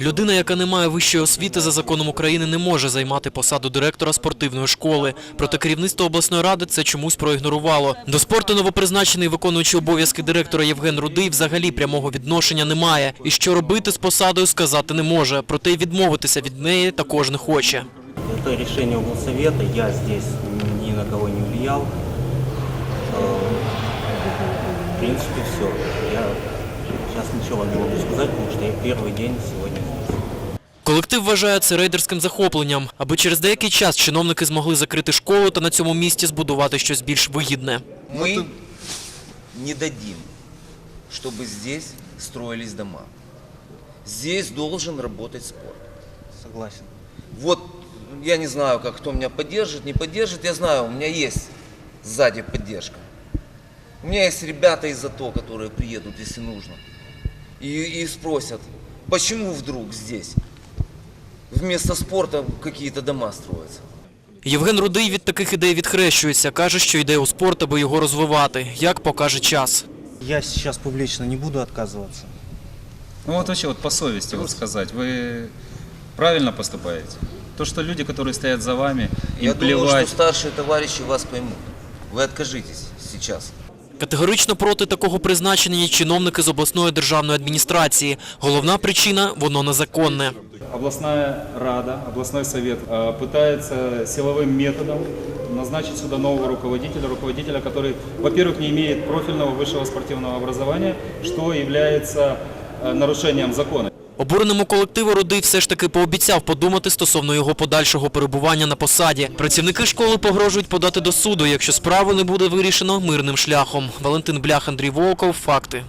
Людина, яка не має вищої освіти за законом України, не може займати посаду директора спортивної школи. Проте керівництво обласної ради це чомусь проігнорувало. До спорту новопризначений виконуючий обов'язки директора Євген Рудий взагалі прямого відношення не має. І що робити з посадою, сказати не може. Проте й відмовитися від неї також не хоче. Это решение облсовета, я здесь ни на кого не влиял. Э, В принципе, все. Я сейчас ничего не могу сказать, потому что я первый день сегодня здесь. Колектив вважає це рейдерським захопленням, аби через деякий час чиновники змогли закрити школу та на цьому місці збудувати щось більш вигідне. Мы не дадим, чтобы здесь строились дома. Здесь должен работать спорт. Согласен. Вот я не знаю, как кто меня поддержит, не поддержит. Я знаю, у меня есть сзади поддержка. У меня есть ребята из АТО, которые приедут, если нужно. И, и спросят, почему вдруг здесь вместо спорта какие-то дома строятся. Євген Рудий від таких ідей відхрещується, каже, що йде у спорт, аби його розвивати, як покаже час. Я сейчас публично не буду отказываться. Ну вот вообще вот по совести вот сказать, вы правильно поступаете? То, что люди, которые стоят за вами, им Я думаю, плевать. что старшие товарищи вас поймут. Вы откажитесь сейчас. Категорично проти такого призначення є чиновники з обласної державної адміністрації. Головна причина – воно незаконне. Областная рада, областной совет э, пытается силовым методом назначить сюда нового руководителя, руководителя, который, во-первых, не имеет профильного высшего спортивного образования, что является э, нарушением закона. Обуреному колективу Рудий все ж таки пообіцяв подумати стосовно його подальшого перебування на посаді. Працівники школи погрожують подати до суду, якщо справу не буде вирішено мирним шляхом. Валентин Блях, Андрій Волков. Факти.